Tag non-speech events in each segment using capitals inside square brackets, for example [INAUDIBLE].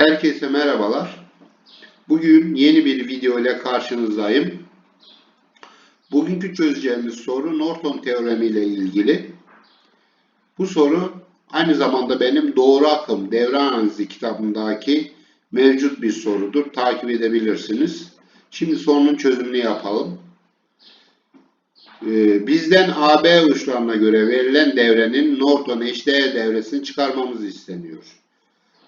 Herkese merhabalar. Bugün yeni bir video ile karşınızdayım. Bugünkü çözeceğimiz soru Norton teoremi ile ilgili. Bu soru aynı zamanda benim Doğru Akım Devre Analizi kitabındaki mevcut bir sorudur. Takip edebilirsiniz. Şimdi sorunun çözümünü yapalım. Ee, Bizden AB uçlarına göre verilen devrenin Norton eşdeğer devresini çıkarmamız isteniyor.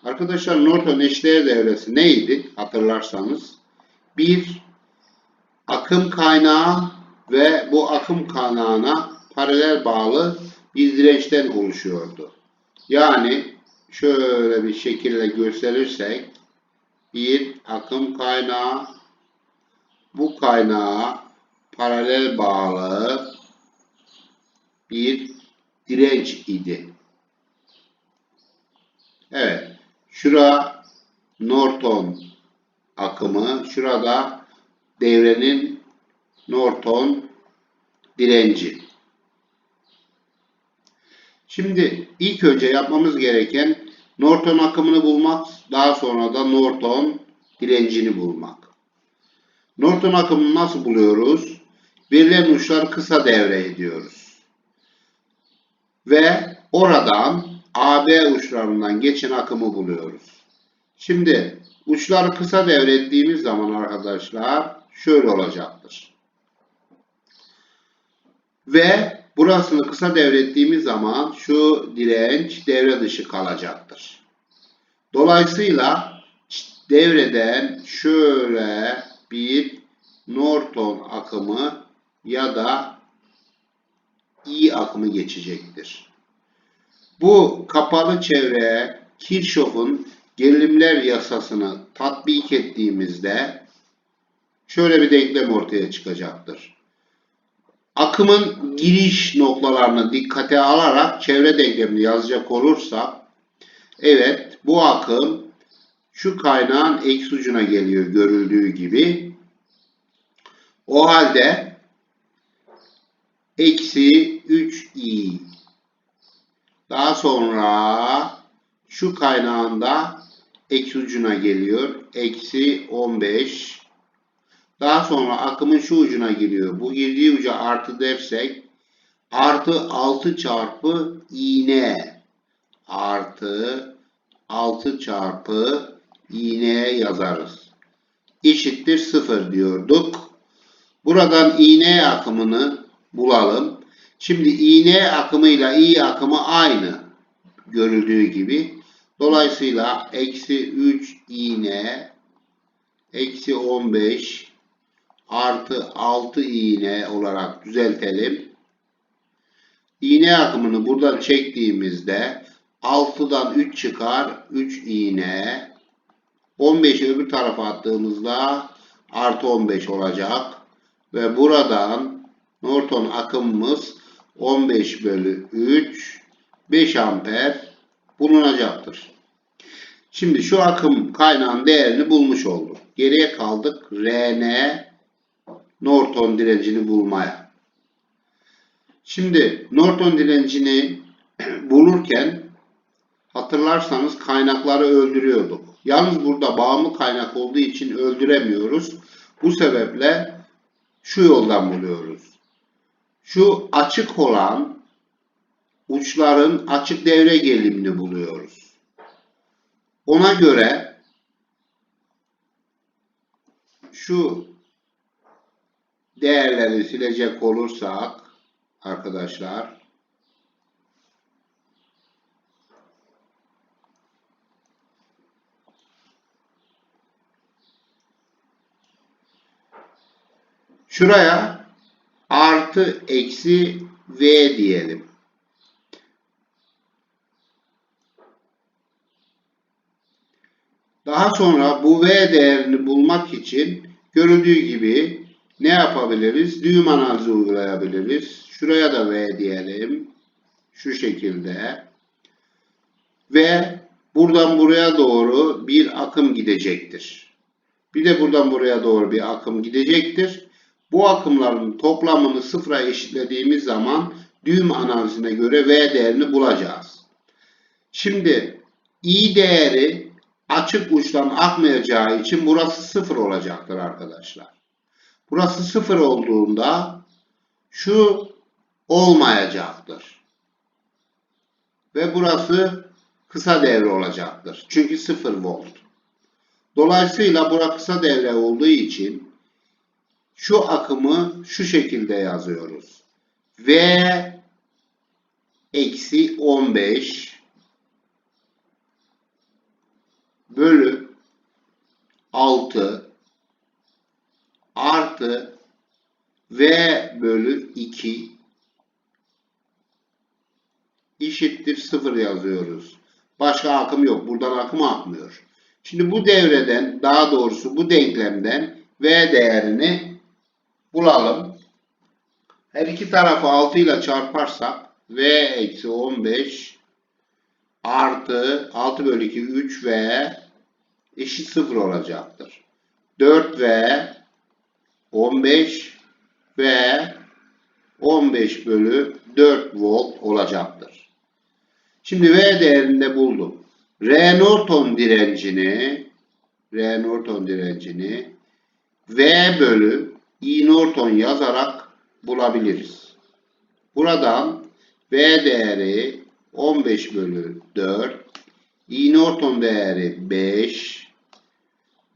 Arkadaşlar Norton eşdeğer devresi neydi hatırlarsanız? Bir akım kaynağı ve bu akım kaynağına paralel bağlı bir dirençten oluşuyordu. Yani şöyle bir şekilde gösterirsek bir akım kaynağı bu kaynağa paralel bağlı bir direnç idi. Evet. Şura Norton akımı. Şurada devrenin Norton direnci. Şimdi ilk önce yapmamız gereken Norton akımını bulmak, daha sonra da Norton direncini bulmak. Norton akımını nasıl buluyoruz? Verilen uçlar kısa devre ediyoruz. Ve oradan AB uçlarından geçen akımı buluyoruz. Şimdi uçları kısa devrettiğimiz zaman arkadaşlar şöyle olacaktır. Ve burasını kısa devrettiğimiz zaman şu direnç devre dışı kalacaktır. Dolayısıyla devreden şöyle bir Norton akımı ya da I akımı geçecektir. Bu kapalı çevreye Kirchhoff'un gerilimler yasasını tatbik ettiğimizde şöyle bir denklem ortaya çıkacaktır. Akımın giriş noktalarını dikkate alarak çevre denklemini yazacak olursak evet bu akım şu kaynağın eksi ucuna geliyor görüldüğü gibi. O halde eksi 3i daha sonra şu kaynağında eksi ucuna geliyor. Eksi 15. Daha sonra akımın şu ucuna giriyor. Bu girdiği uca artı dersek artı 6 çarpı iğne artı 6 çarpı iğneye yazarız. Eşittir 0 diyorduk. Buradan iğne akımını bulalım. Şimdi iğne akımıyla i akımı aynı görüldüğü gibi. Dolayısıyla eksi 3 iğne eksi 15 artı 6 iğne olarak düzeltelim. İğne akımını buradan çektiğimizde 6'dan 3 çıkar. 3 iğne. 15'i öbür tarafa attığımızda artı 15 olacak. Ve buradan Norton akımımız 15 bölü 3 5 amper bulunacaktır. Şimdi şu akım kaynağın değerini bulmuş olduk. Geriye kaldık Rn Norton direncini bulmaya. Şimdi Norton direncini [CLEARS THROAT] bulurken hatırlarsanız kaynakları öldürüyorduk. Yalnız burada bağımlı kaynak olduğu için öldüremiyoruz. Bu sebeple şu yoldan buluyoruz. Şu açık olan uçların açık devre gerilimini buluyoruz. Ona göre şu değerleri silecek olursak arkadaşlar şuraya artı eksi v diyelim. Daha sonra bu V değerini bulmak için görüldüğü gibi ne yapabiliriz? Düğüm analizi uygulayabiliriz. Şuraya da V diyelim. Şu şekilde. Ve buradan buraya doğru bir akım gidecektir. Bir de buradan buraya doğru bir akım gidecektir. Bu akımların toplamını sıfıra eşitlediğimiz zaman düğüm analizine göre V değerini bulacağız. Şimdi I değeri açık uçtan akmayacağı için burası sıfır olacaktır arkadaşlar. Burası sıfır olduğunda şu olmayacaktır. Ve burası kısa devre olacaktır. Çünkü 0 volt. Dolayısıyla burası kısa devre olduğu için şu akımı şu şekilde yazıyoruz. V eksi 15 bölü 6 artı V bölü 2 eşittir 0 yazıyoruz. Başka akım yok. Buradan akım akmıyor. Şimdi bu devreden daha doğrusu bu denklemden V değerini bulalım. Her iki tarafı 6 ile çarparsak V eksi 15 artı 6 bölü 2 3V eşit 0 olacaktır. 4V 15 ve 15 bölü 4 volt olacaktır. Şimdi V değerini de buldum. R Norton direncini R Norton direncini V bölü I Norton yazarak bulabiliriz. Buradan V değeri 15 bölü 4 I Norton değeri 5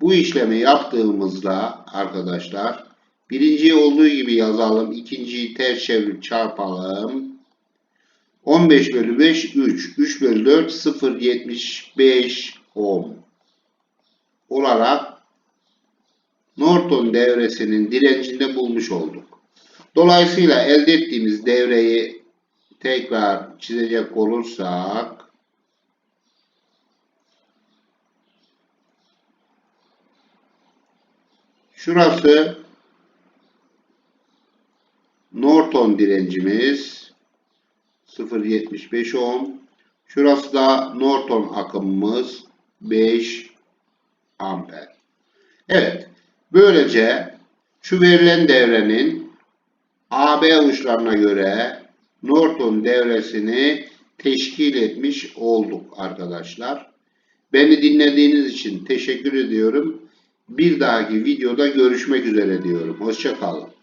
bu işlemi yaptığımızda arkadaşlar birinciyi olduğu gibi yazalım. ikinciyi ters çevirip çarpalım. 15 bölü 5 3. 3 bölü 4 0 75 ohm olarak Norton devresinin direncinde bulmuş olduk. Dolayısıyla elde ettiğimiz devreyi tekrar çizecek olursak Şurası Norton direncimiz 0.75 ohm. Şurası da Norton akımımız 5 amper. Evet. Böylece şu verilen devrenin AB uçlarına göre Norton devresini teşkil etmiş olduk arkadaşlar. Beni dinlediğiniz için teşekkür ediyorum. Bir dahaki videoda görüşmek üzere diyorum. Hoşçakalın.